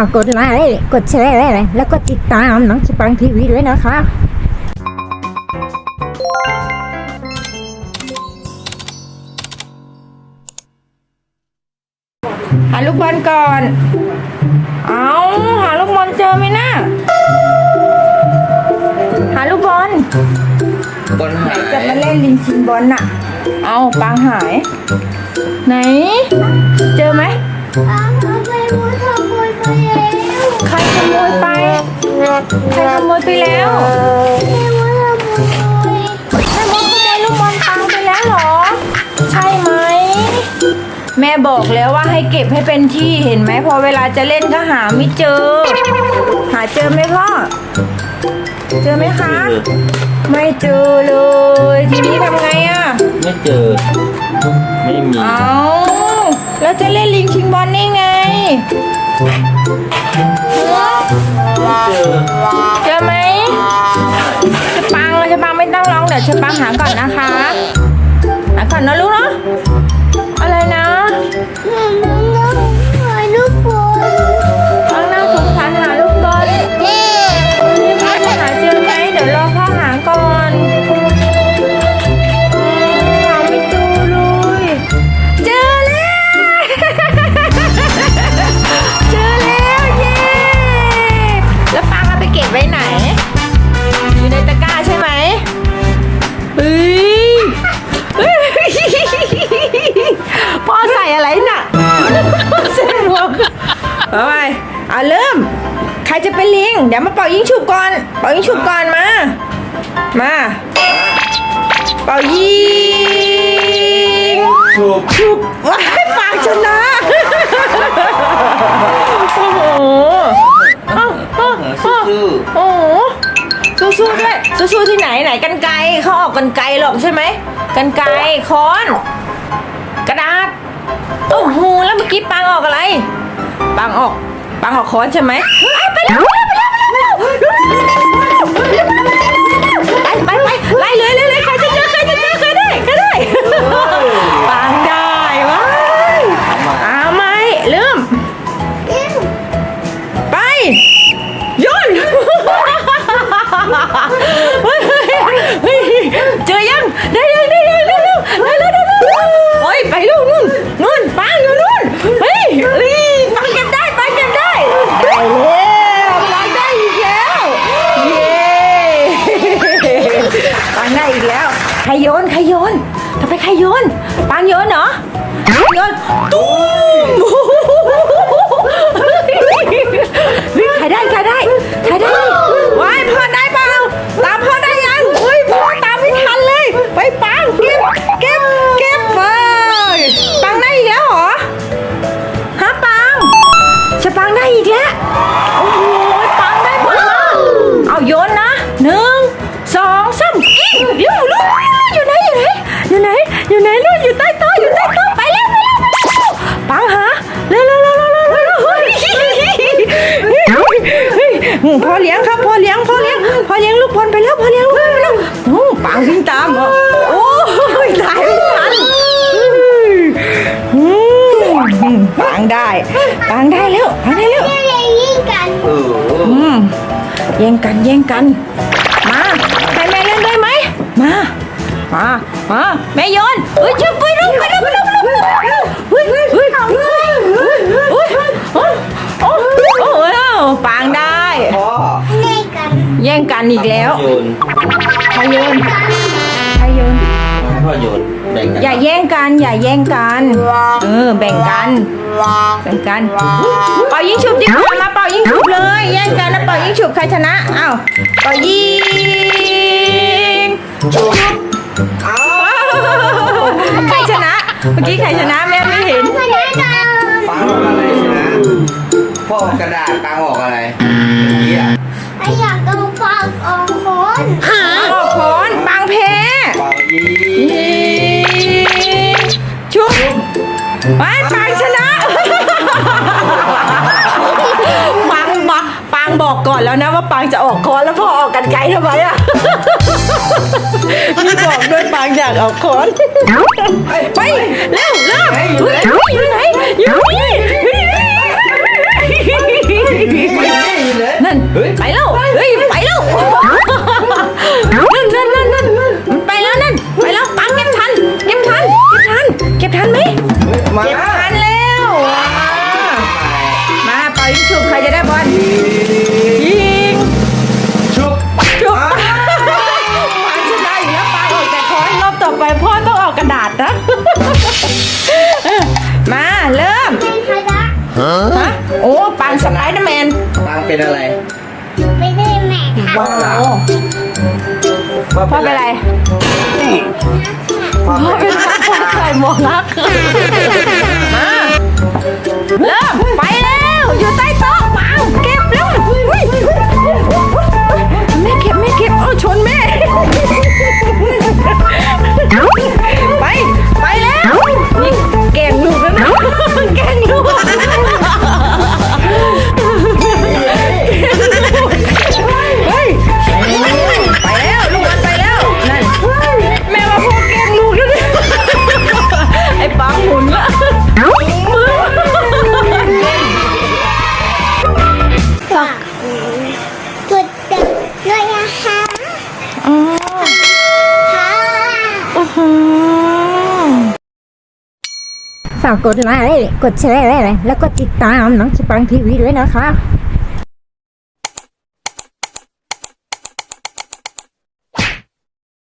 ากกดไลค์กดแชร์แล้วก็ติดตามน้องสปังทีวีด้วยนะคะหาลูกบอลก่อน เอาหาลูกบอลเจอไหมนะหาลูกบอลบอลหายจะมาเล่นลิงชิงบอลน่ะ เอาปางหาย ไหน เจอไหม ใครขโมยไปแล้วแม่มดขโมยลูกบอลปางไปแล้วเหรอ ใช่ไหม แม่บอกแล้วว่าให้เก็บให้เป็นที่เห็นไหมพอเวลาจะเล่นก็หาไม่เจอ หาเจอไหมพ่อ เจอไหมคะ ไม่เจอเลย ทีนี้ทำไงอะไม่เจอ ไม่มี เอาแล้วจะเล่นลิงชิงบอลได้ไงไม่ เจอเจอไหมจะปังจะปังไม่ต้องร้องเดี๋ยวจะปังหาก่อนนะคะ หาก่อนนะลูกเนาะ ใส่หมวกเอาไปเอาเริ่ม ใครจะเป็นลิง เดี๋ยวมาเป่ายิงฉุบก่อน เป่ายิงฉุบก่อนมา มา เป่ายิงถูกฉุบว้ายปากชนะ โอ้โหอ้าวอ้าวอ้าวซื่อโอ้โหสู้ๆด้วยสู้ๆที่ไหนไหนกันไกลเขาออกกันไกลหรอกใช่ไหมกันไกลค้อน กระดาษ โอ้โหแล้วเมื่อกี้ปังออกอะไร ปังออก ปังออกค้อนใช่ไหมอ้าวไปแล้วไปแล้วไปแล้วไปแล้ว ทำไมใคร พ่อเลี้ยงครับพ่อเลี้ยงพ่อเลี้ยงพ่อเลี้ยงลูกบอลไปแล้วพ่อเลี้ยงลูกบอลไปแล้วโอ้ปังวิ่งตามเหรอโอ้ยตายไม่ทันอืมปังได้ปังได้แล้วปังได้แล้วเอออืมแย่งกันแย่งกัน มาให้แม่เล่นด้วยไหมมามามาแม่โยนเฮ้ยช่วยไปลูกไปลูกไปลูกไปลูกเฮ้ยเฮ้ยเฮ้ยเฮ้ยเฮ้ยเฮ้ยโอ้โอ้โอ้ปังได้พ่อ แย่งกันอีกแล้วโยนใครโยนใครโยนพ่อโยนแบ่งกันอย่าแย่งกัน อย่าแย่งกัน เออ แบ่งกันแบ่งกันเป่ายิงฉุบดีกว่ามาเป่ายิงฉุบเลย แย่งกันแล้วเป่ายิงฉุบใครชนะอ้าวเป่ายิงฉุบอ้าวใครชนะ เมื่อกี้ใครชนะแม่ไม่เห็นปังออกอะไรชนะพ่อออกกระดาษปังออกอะไรเมื่อกี้อะอ อกคอนปังแพ้เป่ายิงยิงชุบไปปังชนะปังมาปังบอกก่อนแล้วนะว่าปังจะออกคอนแล้วพอออกกันไกลทำไมอะพี่บอกด้วยปังอยากออกคอน เป็นอะไรไม่ได้แม่ค่ะว่าพ่อเป็นอะไรพ่อเป็นไส่หมวกนักมาเริ่มไปแล้วอยู่ใต้โต๊ะากดไลค์กดแชร์ และก็ติดตามน้องชิปังทีวีด้วยนะคะ